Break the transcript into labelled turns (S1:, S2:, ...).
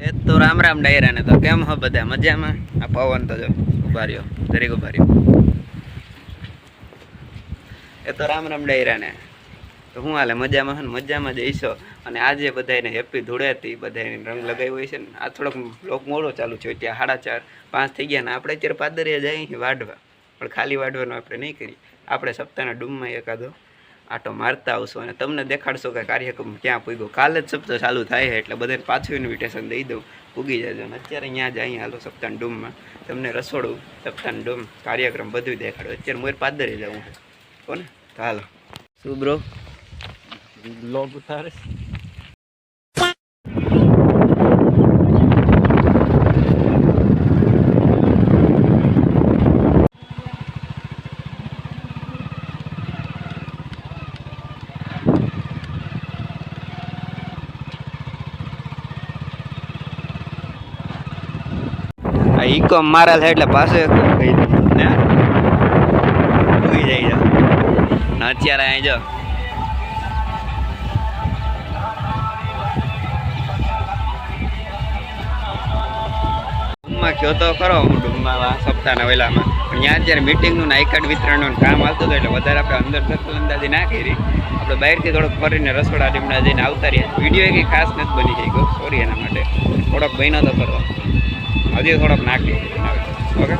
S1: એ તો રામ રામ ડાયરા ને તો કેમ હો બધા? મજામાં? આ પવન તો જો, ઊભા રહ્યો, દરેક ઊભા રહ્યો. એ તો રામ રામ ડાયરા ને તો હું હાલે, મજામાં હે મજામાં જઈશો અને આજે બધાને હેપી ધૂળેટી બધાને રંગ લગાવ્યો હોય છે ને? આ થોડોક લોક મોડો ચાલુ છે ત્યાં સાડા ચાર, પાંચ થઈ ગયા ને આપણે અત્યારે પાદરિયા જઈએ વાઢવા. પણ ખાલી વાઢવાનું આપણે નહીં કરીએ. આપણે સપ્તાહના ડૂમમાં એકાદો આટો મારતા આવશો અને તમને દેખાડશો કે કાર્યક્રમ ક્યાં પૂગ્યો. કાલે જ સપ્તાહ ચાલુ થાય છે એટલે બધાને પાછું ઇન્વિટેશન દઈ દઉં. પૂગી જજો અને અત્યારે અહીંયા જ અહીંયા હાલો સપ્તાહ ડૂમમાં. તમને રસોડું સપ્તાહ ડૂમ કાર્યક્રમ બધું દેખાડો. અત્યારે મોર પાદરે જવું છે. કોને તો હાલો. શું બ્રો
S2: બ્લોગ ઉતારે
S1: આ ઈકો મારા થાય એટલે પાસે કહી ને છે. અત્યારે અહીં જો. ડૂમમાં કયો તો ખરો, હું ડૂમમાં સપ્તાહના વહેલામાં પણ ત્યાં અત્યારે મિટિંગનું ને આઈ કામ આવતું હતું એટલે વધારે આપણે અંદર દખલ અંદાજી ના કરી. આપણે બહારથી થોડોક ફરીને રસોડા ડીમડા જઈને આવતા રહ્યા. વીડિયો કંઈ ખાસ નથી બની ગયો સોરી એના માટે. થોડોક બન્યો તો ખરો. હજી થોડોક નાખીએ ઓકે?